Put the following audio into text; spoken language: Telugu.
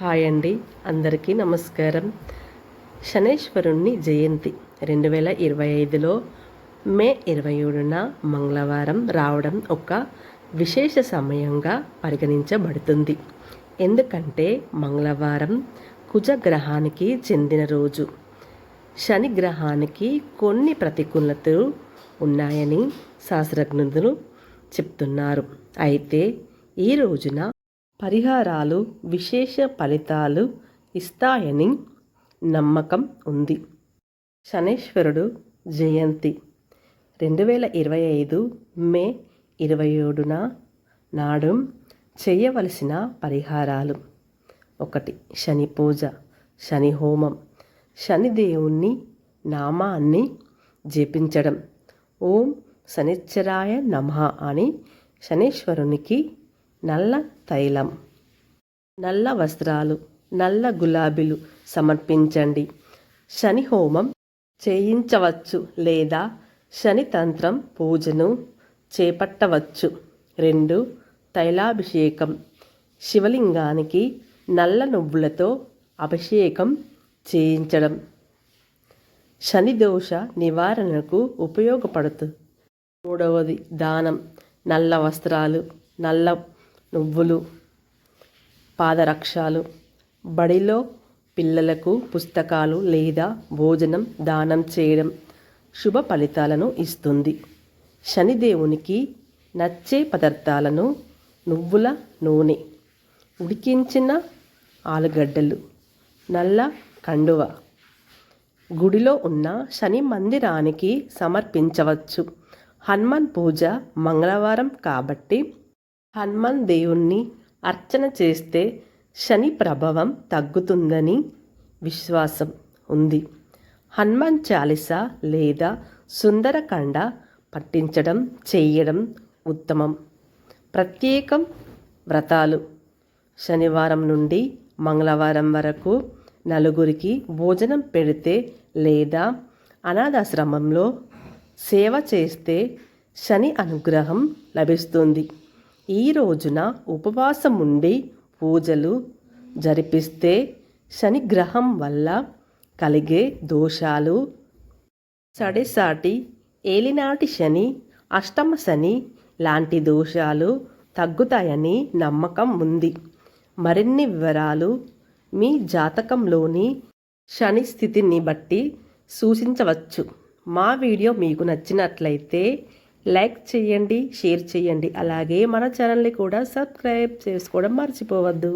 హాయ్ అండి. అందరికీ నమస్కారం. శనేశ్వరుణ్ణి జయంతి. రెండు వేల ఇరవై ఐదులో మే ఇరవై ఏడున మంగళవారం రావడం ఒక విశేష సమయంగా పరిగణించబడుతుంది. ఎందుకంటే మంగళవారం కుజగ్రహానికి చెందిన రోజు. శని గ్రహానికి కొన్ని ప్రతికూలతలు ఉన్నాయని శాస్త్రజ్ఞులు చెప్తున్నారు. అయితే ఈ రోజున పరిహారాలు విశేష ఫలితాలు ఇస్తాయని నమ్మకం ఉంది. శనేశ్వరుడు జయంతి. రెండు వేల ఇరవై ఐదు మే ఇరవై ఏడున నాడు చేయవలసిన పరిహారాలు. ఒకటి శని పూజ శని హోమం. శనిదేవుని నామాన్ని జపించడం. ఓం శనిశ్చరాయ నమః అని శనీశ్వరునికి నల్ల తైలం నల్ల వస్త్రాలు నల్ల గులాబీలు సమర్పించండి. శని హోమం చేయించవచ్చు లేదా శని తంత్రం పూజను చేపట్టవచ్చు. రెండు తైలాభిషేకం. శివలింగానికి నల్ల నువ్వులతో అభిషేకం చేయించడం. శని దోష నివారణకు ఉపయోగపడుతుంది మూడవది దానం. నల్ల వస్త్రాలు నల్ల నువ్వులు పాదరక్షాలు బడిలో పిల్లలకు పుస్తకాలు లేదా భోజనం దానం చేయడం శుభ ఫలితాలను ఇస్తుంది. శనిదేవునికి నచ్చే పదార్థాలను నువ్వుల నూనె ఉడికించిన ఆలుగడ్డలు నల్ల కండువ గుడిలో ఉన్న శని మందిరానికి సమర్పించవచ్చు. హనుమాన్ పూజ మంగళవారం కాబట్టి హనుమాన్ దేవుణ్ణి అర్చన చేస్తే శని ప్రభావం తగ్గుతుందని విశ్వాసం ఉంది. హనుమాన్ చాలీస లేదా సుందరకాండ పట్టించడం చేయడం ఉత్తమం. ప్రత్యేకం వ్రతాలు. శనివారం నుండి మంగళవారం వరకు నలుగురికి భోజనం పెడితే లేదా అనాథాశ్రమంలో సేవ చేస్తే శని అనుగ్రహం లభిస్తుంది. ఈ రోజున ఉపవాసం ఉండి పూజలు జరిపిస్తే శనిగ్రహం వల్ల కలిగే దోషాలు. సడెసాటి ఏలినాటి శని అష్టమ శని లాంటి దోషాలు తగ్గుతాయని నమ్మకం ఉంది. మరిన్ని వివరాలు మీ జాతకంలోని శని స్థితిని బట్టి సూచించవచ్చు. మా వీడియో మీకు నచ్చినట్లయితే లైక్ చేయండి షేర్ చేయండి. అలాగే మన ఛానల్ని కూడా సబ్స్క్రైబ్ చేసుకోవడం మర్చిపోవద్దు.